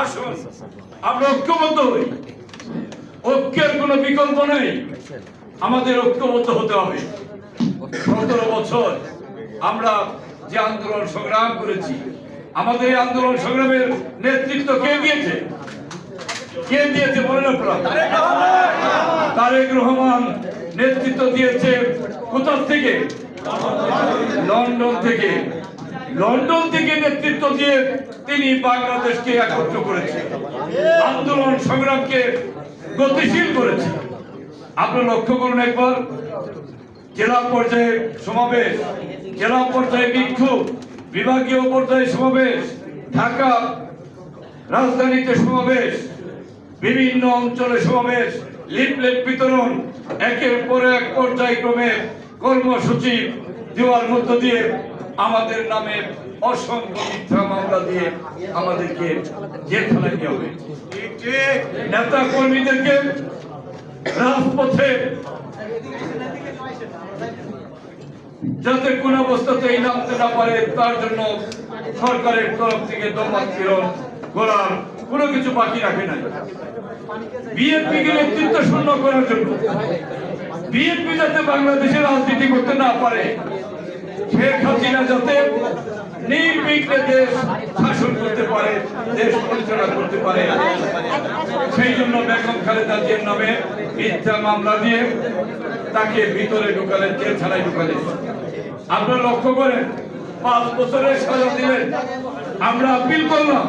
আসুন, আমরা ঐক্যবদ্ধ হই। ঐক্যের কোনো বিকল্প নেই। আমাদের ঐক্যবদ্ধ হতে হবে। সতেরো বছর আমরা যে আন্দোলন সংগ্রাম করেছি, আমাদের এই আন্দোলন সংগ্রামের নেতৃত্ব কে দিয়েছে? কে দিয়েছে বলেন তারেক রহমান নেতৃত্ব দিয়েছে কোথা থেকে? লন্ডন থেকে লন্ডন থেকে নেতৃত্ব দিয়ে তিনি বাংলাদেশকে একত্র করেছে আন্দোলন সংগ্রামকে গতিশীল করেছে আপনারা লক্ষ্য করুন একবার, জেলা পর্যায়ে সমাবেশ, জেলা পর্যায়ে বিক্ষোভ, বিভাগীয় পর্যায়ে সমাবেশ, ঢাকা রাজধানীতে সমাবেশ, বিভিন্ন অঞ্চলে সমাবেশ, লিফলেট বিতরণ, একের পর এক পর্যায়ক্রমে কর্মসূচি দেওয়ার মধ্য দিয়ে আমাদের নামে অসংখ্য মিথ্যা মামলা দিয়ে আমাদেরকে জেলখানায় নেওয়া হবে নেতা কর্মীদেরকে রাজপথে যাতে কোন অবস্থাতেই নামতে না পারে তার জন্য সরকারের তরফ থেকে পীড়ন করার কোনো কিছু বাকি রাখে নাই। বিএনপি কে নেতৃত্ব শূন্য করার জন্য বিএনপি যাতে বাংলাদেশে রাজনীতি করতে না পারে, শেখ হাসিনা যাতে নির্বিঘ্নে দেশ শাসন করতে পারে, দেশ পরিচালনা করতে পারে, সেই জন্য বেগম খালেদা জিয়ার নামে মিথ্যা মামলা দিয়ে তাকে ভিতরে ঢুকালেন, জেলখানায় ঢুকালেন। আপনারা লক্ষ্য করেন, পাঁচ বছরের সাজা দিলেন। আমরা আপিল করলাম।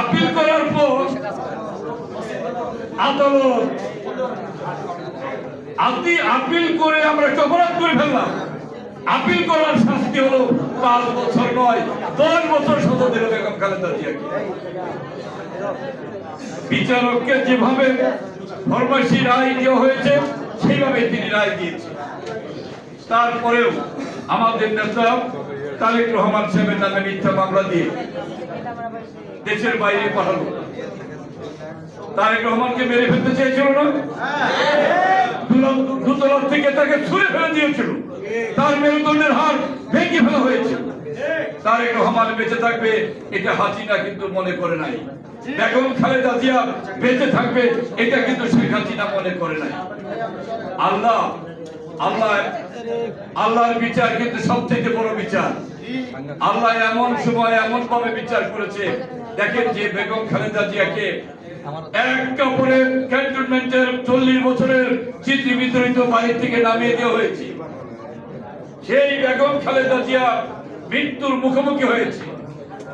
আপিল করার পর আদালত আপনি আপিল করে আমরা একটা অপরাধ করে ফেললাম। আপিল করার শাস্তি হলো পাঁচ বছর নয়, দশ বছর সাজা দিল বেগম খালেদা জিয়াকে বিচারককে যেভাবে ফরমাসি রায় দেওয়া হয়েছে, সেইভাবে তিনি রায় দিয়েছেন। তারপরেও আমাদের নেতা তারেক রহমান সাহেবের নামে মিথ্যা মামলা দিয়ে দেশের বাইরে পাঠালো। তারেক রহমানকে মেরে ফেলতে চেয়েছিল না? দুতলার থেকে তাকে ছুঁড়ে ফেলে দিয়েছিল। তার মেরুদণ্ডের হার ভেঙে ফেলা হয়েছে। তারেক রহমান বেঁচে থাকবে, এটা হাসিনা কিন্তু মনে করে নাই। বেগম খালেদা জিয়া বেঁচে থাকবে, এটা কিন্তু শেখ হাসিনা মনে করে নাই। আল্লাহ আল্লাহ, আল্লাহর বিচার কিন্তু সবথেকে বড় বিচার। আল্লাহ এমন সময় এমন ভাবে বিচার করেছে দেখেন যে বেগম খালেদা জিয়াকে এক কাপড়ে ক্যান্টনমেন্টের চল্লিশ বছরের চিঠি বিতরিত বাড়ি থেকে নামিয়ে দেওয়া হয়েছে। সেই বেগম খালেদা জিয়া মৃত্যুর মুখোমুখি হয়েছে।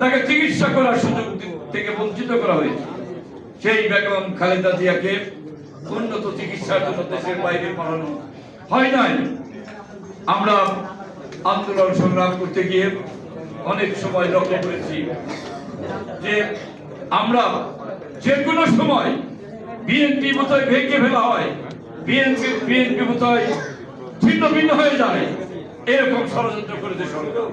তাকে চিকিৎসা করার সুযোগ থেকে বঞ্চিত করা হয়েছে। সেই বেগম খালেদা জিয়াকে উন্নত চিকিৎসার জন্য দেশের বাইরে পাঠানো হয় নাই। আমরা আন্দোলন সংগ্রাম করতে গিয়ে অনেক সময় লক্ষ্য করেছি। যে আমরা যে কোনো সময় বিএনপি বোধহয় ভেঙে ফেলা হয় বিএনপি বিএনপি বোধহয় ছিন্ন ভিন্ন হয়ে যাবে এরকম ষড়যন্ত্র করেছে সরকার।